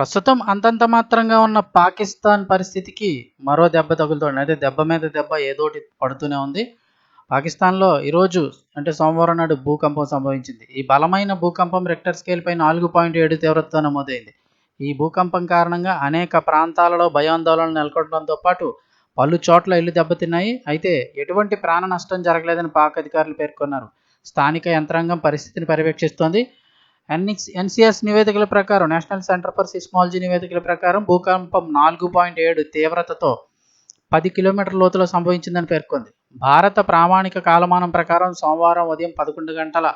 ప్రస్తుతం అంతంత మాత్రంగా ఉన్న పాకిస్తాన్ పరిస్థితికి మరో దెబ్బ తగులుతోంది. అయితే దెబ్బ మీద దెబ్బ ఏదోటి పడుతూనే ఉంది. పాకిస్తాన్లో ఈరోజు అంటే సోమవారం నాడు భూకంపం సంభవించింది. ఈ బలమైన భూకంపం రెక్టర్ స్కేల్ పై నాలుగు పాయింట్ ఏడు తీవ్రతతో నమోదైంది. ఈ భూకంపం కారణంగా అనేక ప్రాంతాలలో భయాందోళనలు నెలకొనడంతో పాటు పలు చోట్ల ఇల్లు దెబ్బతిన్నాయి. అయితే ఎటువంటి ప్రాణ నష్టం జరగలేదని పాక్ అధికారులు పేర్కొన్నారు. స్థానిక యంత్రాంగం పరిస్థితిని పర్యవేక్షిస్తోంది. ఎన్ఎక్స్ ఎన్సిఎస్ నివేదికల ప్రకారం నేషనల్ సెంటర్ ఫర్ సిస్మాలజీ నివేదికల ప్రకారం భూకంపం నాలుగు పాయింట్ ఏడు తీవ్రతతో పది కిలోమీటర్ల లోతులో సంభవించిందని పేర్కొంది. భారత ప్రామాణిక కాలమానం ప్రకారం సోమవారం ఉదయం పదకొండు గంటల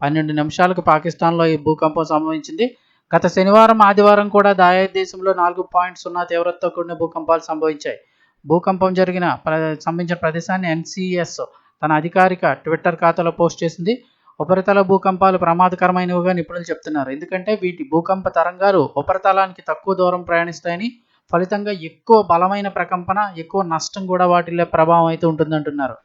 పన్నెండు నిమిషాలకు పాకిస్తాన్లో ఈ భూకంపం సంభవించింది. గత శనివారం ఆదివారం కూడా దాయా దేశంలో నాలుగు పాయింట్ సున్నా తీవ్రతతో కూడిన భూకంపాలు సంభవించాయి. భూకంపం జరిగిన ప్ర సంబంధించిన ప్రదేశాన్ని ఎన్సిఎస్ తన అధికారిక ట్విట్టర్ ఖాతాలో పోస్ట్ చేసింది. ఉపరితల భూకంపాలు ప్రమాదకరమైనవిగా నిపుణులు చెప్తున్నారు. ఎందుకంటే వీటి భూకంప తరంగాలు ఉపరితలానికి తక్కువ దూరం ప్రయాణిస్తాయని ఫలితంగా ఎక్కువ బలమైన ప్రకంపన ఎక్కువ నష్టం కూడా వాటిలో ప్రభావం అయితే ఉంటుందంటున్నారు.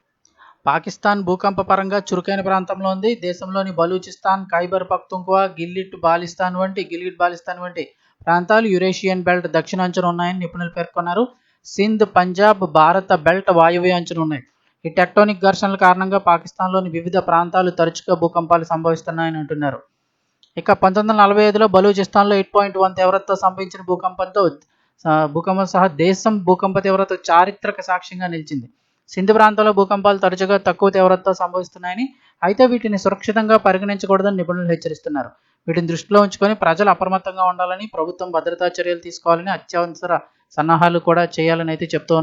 పాకిస్తాన్ భూకంప పరంగా చురుకైన ప్రాంతంలో ఉంది. దేశంలోని బలూచిస్తాన్ ఖైబర్ పక్తుంకువా గిల్లిట్ బాలిస్తాన్ వంటి గిల్గిట్ బాలిస్తాన్ వంటి ప్రాంతాలు యురేషియన్ బెల్ట్ దక్షిణాంచన ఉన్నాయని నిపుణులు పేర్కొన్నారు. సింధ్ పంజాబ్ భారత బెల్ట్ వాయువ్య అంచున ఉన్నాయి. ఈ టెక్టోనిక్ ఘర్షణల కారణంగా పాకిస్తాన్లోని వివిధ ప్రాంతాలు తరచుగా భూకంపాలు సంభవిస్తున్నాయని అంటున్నారు. ఇక పంతొమ్మిది వందల నలభై ఐదులో బలూచిస్తాన్లో ఎయిట్ పాయింట్ వన్ తీవ్రతతో సంభవించిన భూకంపంతో భూకంపం సహా దేశం భూకంప తీవ్రత చారిత్రక సాక్ష్యంగా నిలిచింది. సింధు ప్రాంతంలో భూకంపాలు తరచుగా తక్కువ తీవ్రతతో సంభవిస్తున్నాయని అయితే వీటిని సురక్షితంగా పరిగణించకూడదని నిపుణులు హెచ్చరిస్తున్నారు. వీటిని దృష్టిలో ఉంచుకొని ప్రజలు అప్రమత్తంగా ఉండాలని ప్రభుత్వం భద్రతా చర్యలు తీసుకోవాలని అత్యవసర సన్నాహాలు కూడా చేయాలని అయితే చెప్తూ